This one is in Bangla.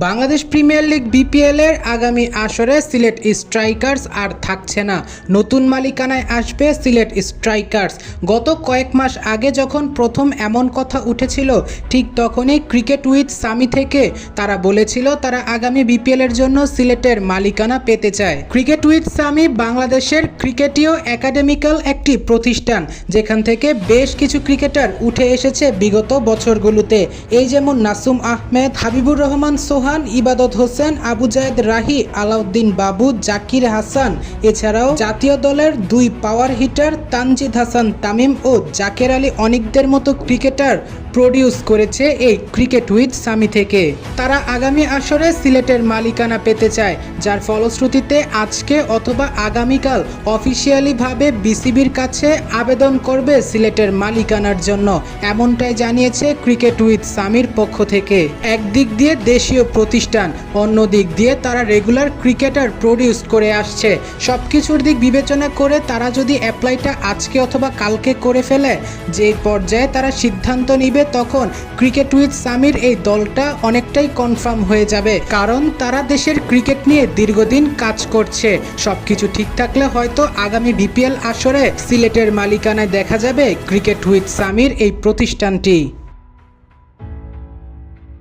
বাংলাদেশ প্রিমিয়ার লিগ বিপিএল এর আগামী আসরে সিলেট স্ট্রাইকার্স আর থাকছে না। নতুন মালিকানায় আসবে সিলেট স্ট্রাইকার্স। গত কয়েক মাস আগে যখন প্রথম এমন কথা উঠেছিল, ঠিক তখনই ক্রিকেট উইথ সামি থেকে তারা বলেছিল তারা আগামী বিপিএল এর জন্য সিলেটের মালিকানা পেতে চায়। ক্রিকেট উইথ সামি বাংলাদেশের ক্রিকেটীয় একাডেমিক্যাল একটি প্রতিষ্ঠান, যেখান থেকে বেশ কিছু ক্রিকেটার উঠে এসেছে বিগত বছরগুলোতে। এই যেমন নাসুম আহমেদ, হাবিবুর রহমান সোহান ইবাদত হোসেন, আবু জায়দ রাহি, আলাউদ্দিন বাবু, জাকির হাসান। এছাড়াও জাতীয় দলের দুই পাওয়ার হিটার তানজিদ হাসান তামিম ও জাকের আলী অনিকদের মতো ক্রিকেটার প্রডিউস করেছে এই ক্রিকেট উইথ সামি থেকে। তারা আগামী আসরে সিলেটের মালিকানা পেতে চায়, যার ফলশ্রুতিতে আজকে অথবা আগামীকাল অফিসিয়ালিভাবে বিসিবির কাছে আবেদন করবে সিলেটের মালিকানার জন্য, এমনটাই জানিয়েছে ক্রিকেট উইথ সামির পক্ষ থেকে। একদিক দিয়ে দেশীয় প্রতিষ্ঠান অন্য দিক দিয়ে তারা রেগুলার ক্রিকেটার প্রডিউস করে আসছে। সব কিছুর দিক বিবেচনা করে তারা যদি অ্যাপ্লাইটা আজকে অথবা কালকে করে ফেলে, যে পর্যায়ে তারা সিদ্ধান্ত নিবে তখন ক্রিকেট উইথ সামির এই দলটা অনেকটাই কনফার্ম হয়ে যাবে। কারণ তারা দেশের ক্রিকেট নিয়ে দীর্ঘদিন কাজ করছে। সবকিছু ঠিক থাকলে হয়তো আগামী বিপিএল আসরে সিলেটের মালিকানায় দেখা যাবে ক্রিকেট উইথ সামির এই প্রতিষ্ঠানটি।